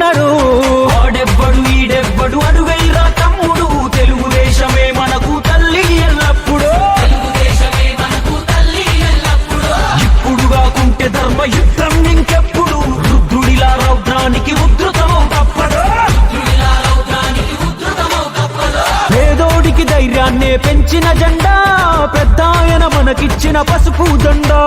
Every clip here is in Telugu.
ఉన్నాడు. వాడెవ్వడు ఈడెవ్వడు అడుగైరా తమ్ముడు. తెలుగుదేశమే మనకు తల్లి ఎల్లప్పుడు. ఇప్పుడు కాకుంటే ధర్మ యుద్ధం ఇంకెప్పుడు? రుద్రుడిలా రౌద్రానికి ఉద్ధృతం తప్పదు? పేదోడికి ధైర్యాన్నే పెంచిన జెండా. పెద్దాయన మనకిచ్చిన పసుపు జెండా.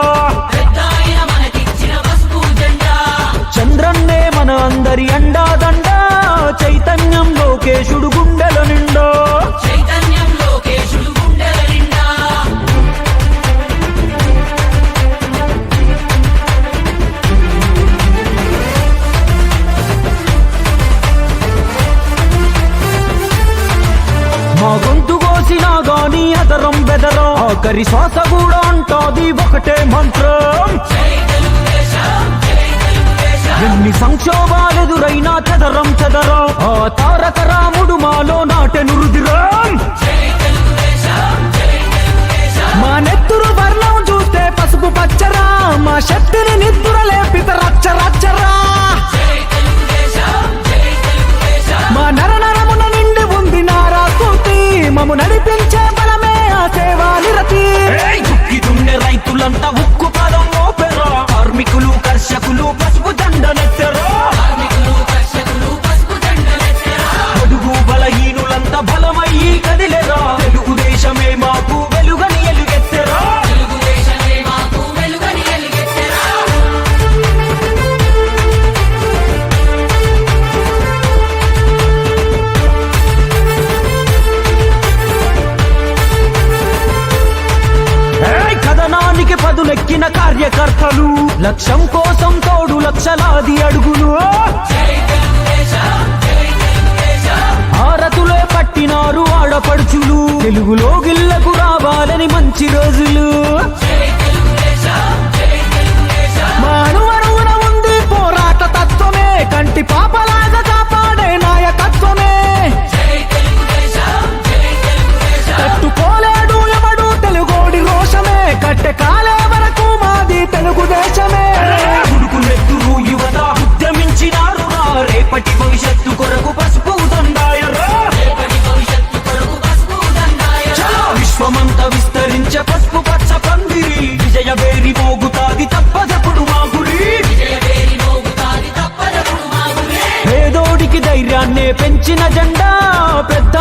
ఒకరి శ్వాస కూడా ఉంటుంది ఒకటే మంత్రం. ఎన్ని సంక్షోభాలెదురైనా చదరం చదరం. ఆ తారక రాముడు మాలో కదిలేరా? తెలుగుదేశమే మాకు వెలుగని ఎలుగెత్తరా? కథనానికి పదులెక్కిన కార్యకర్తలు లక్ష్యం కోసం తోడు లక్షలాది అడుగులు. తెలుగులో గిల్లకు రావాలని మంచి రోజులు. మా ఉంది పోరాట తత్వమే. కంటి పాపలాగా కాపాడే నాయకత్వమే. తట్టుకోలేడు ఎవడు తెలుగోడి రోషమే. కట్టె కాలే వరకు మాది తెలుగుదేశమే. యువత ఉద్యమించినారు రేపటి భవిష్యత్తు కొరకు పసుపు దండాయరా విశ్వమంతా విస్తరించే పసుపు పచ్చ పందిరి. విజయ వేరి మోగుతాది తప్పదప్పుడు మా గురి పేదోడికి ధైర్యాన్నే పెంచిన జెండా. పెద్ద